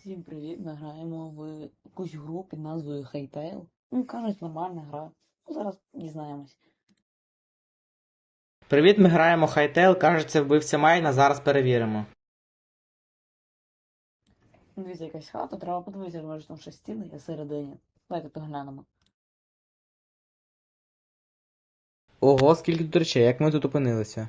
Всім привіт! Ми граємо в якусь гру під назвою Хейтейл. Ну, кажуть, нормальна гра. Ну, зараз дізнаємось. Привіт, ми граємо Хайтейл, кажеться, вбивця Майна, зараз перевіримо. Ну, Дивіться, якась хата, треба подивитися, може там щось стіни є всередині. Давайте поглянемо. Ого, скільки тут речей, як ми тут опинилися?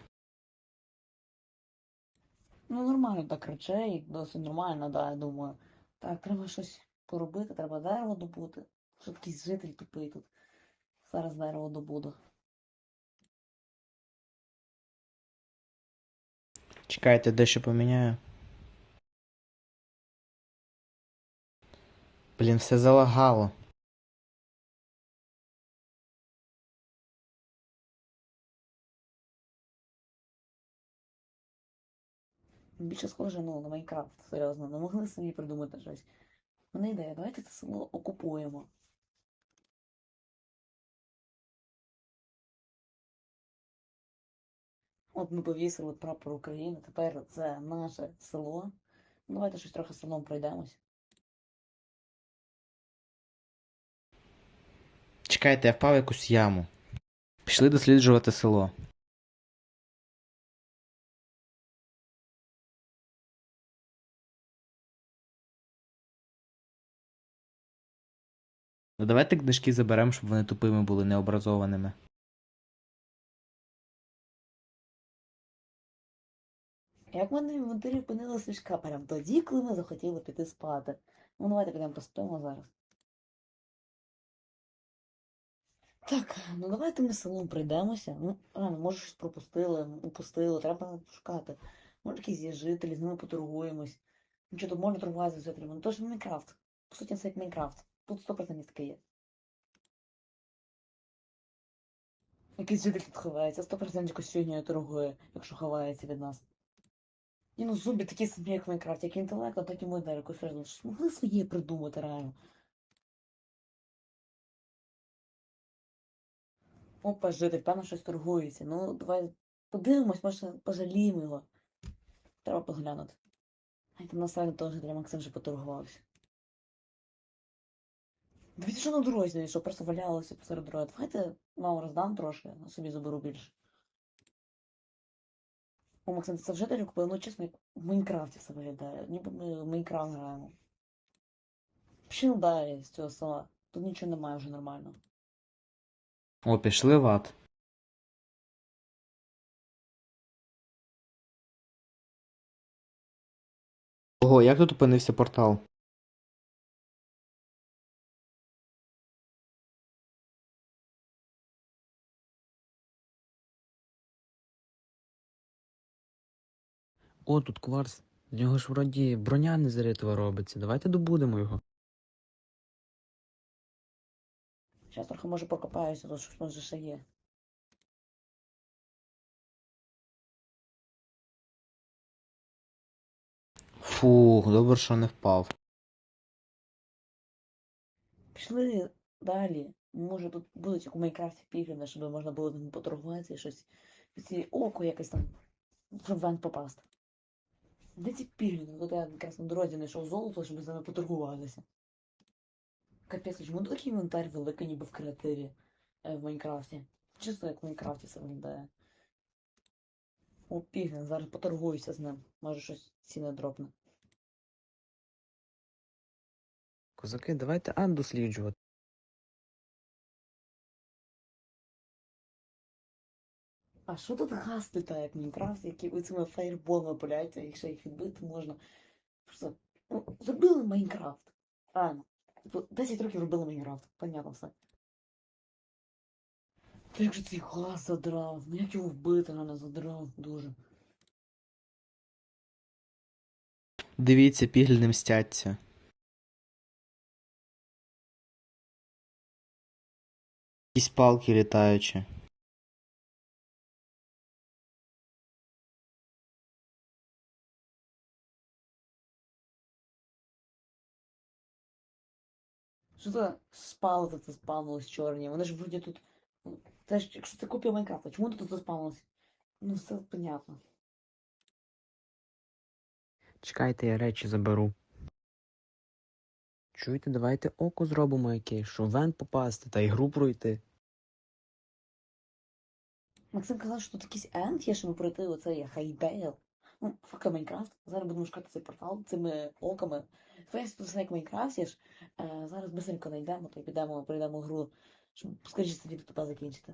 Ну, нормально так речей, досить нормально, да, я думаю. Так, треба щось поробити, треба дерево добути. Що такий житель тупий тут. Зараз дерево добуду. Чекайте, дещо поміняю. Блін, все залагало. Більше схоже, ну, на Майнкрафт, серйозно. Не могли самі придумати щось. Мене ідея, давайте це село окупуємо. От ми повісили прапор України, тепер це наше село. Ну, давайте щось трохи селом пройдемось. Чекайте, я впав якусь яму. Пішли досліджувати село. Ну давайте книжки заберемо, щоб вони тупими були, необразованими. Як ми на інвентарі опинили свічка прям тоді, коли ми захотіли піти спати. Ну, давайте підемо поспимо зараз. Так, ну давайте ми селом пройдемося. Ну, рано, може щось пропустили, упустили, треба шукати. Може якісь є жителі, з ними поторгуємось. Ну що тут можна торгувати з жителями? Ну то ж Майнкрафт. По суті, це як Майнкрафт. Тут 100% таке є. Якийсь житель тут ховається, 100% якось фігньою торгує, якщо ховається від нас. Ні, ну зомбі такі самі, як в Майнкрафті, як інтелект, а і ми далі якось ферзу. Ж Могли своє придумати реально. Опа, житель, певно, щось торгується. Ну, давай подивимось, може пожаліємо його. Треба поглянути. Ай, там на сайті теж для Максим вже поторгувався. Дивіться, що на дорозі, що просто валялося посеред дороги. Давайте вам роздам трошки, а собі заберу більше. О, Максим, це вже далі купив? Ну, чесно, як в Майнкрафті все виглядає. Ніби ми в Майнкрафт граємо. Пішли далі з цього села. Тут нічого немає вже нормально. О, пішли в ад. Ого, як тут опинився портал? О, тут кварц. З нього ж вроді броня незаритова робиться. Давайте добудемо його. Зараз трохи може покопаюся, то щось може ще є. Фух, добре, що не впав. Пішли далі. Може тут будуть як у Майнкрафті пігрини, щоб можна було з ними поторгуватися і щось. Ці око якесь там. В вент попасти. Де ці пігрини? Тут я якраз на дорозі знайшов золото, щоб з ними поторгуватися. Капець, чому такий інвентар великий, ніби в креативі е, в Майнкрафті? Чисто як в Майнкрафті це виглядає. О, пігрин, зараз поторгуюся з ним. Може щось ціни дропне. Козаки, давайте ад досліджувати. А що тут газ літає, як в Майнкрафті, які цими фаєрболами пуляються, якщо їх відбити можна. Просто ну, Майнкрафт. Реально. Типу, 10 років робили Майнкрафт. Понятно все. Та як же цей газ задрав? Ну як його вбити, реально задрав дуже. Дивіться, піглі не мстяться. Якісь палки літаючі. Що це спалити це спавнилось чорні? Вони ж вроді тут. ну, Це ж, якщо це копія Майнкрафта, чому тут заспавнилось? Ну, все понятно. Чекайте, я речі заберу. Чуєте, давайте око зробимо якесь, щоб вен попасти та ігру пройти. Максим казав, що тут якийсь енд є, щоб пройти оцей хайдейл. Ну, фака Майнкрафт. Зараз будемо шукати цей портал цими оками. Фейс тут все як в Майнкрафті ж. Е, зараз быстренько знайдемо, то й підемо, пройдемо гру, щоб скоріше це відео туди закінчити.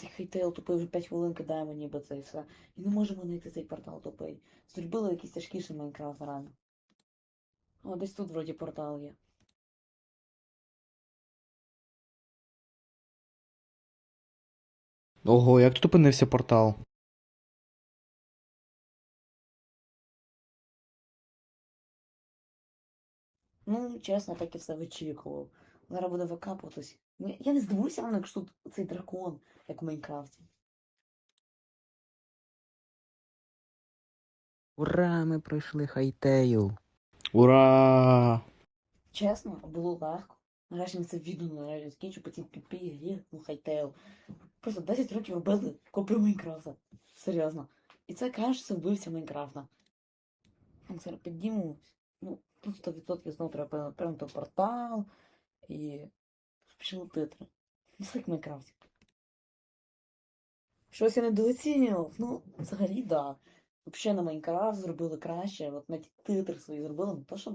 Цей хейтейл тупий вже 5 хвилин кидаємо ніби це і все. І не можемо знайти цей портал тупий. Зробили якийсь тяжкіший Майнкрафт реально. О, десь тут вроді портал є. Ого, як тут опинився портал? Ну, чесно, так і все вичікував. Зараз буде викапуватись. Ну, я не здивуюся, воно, якщо тут цей дракон, як в Майнкрафті. Ура, ми пройшли хайтейл. Ура! Чесно, було легко. Нарешті ми це відео нарешті закінчу по цій піпі грі, ну хайтейл. Просто 10 років робили копію Майнкрафта. Серйозно. І це кажеться вбивця Майнкрафта. Так, зараз піднімемось. Ну, тут 100% знову треба прямо портал і пішли титри. Ну, як в Майнкрафті. Щось я недооцінював. Ну, взагалі, да. Взагалі на Майнкрафт зробили краще. От навіть титри свої зробили, не то що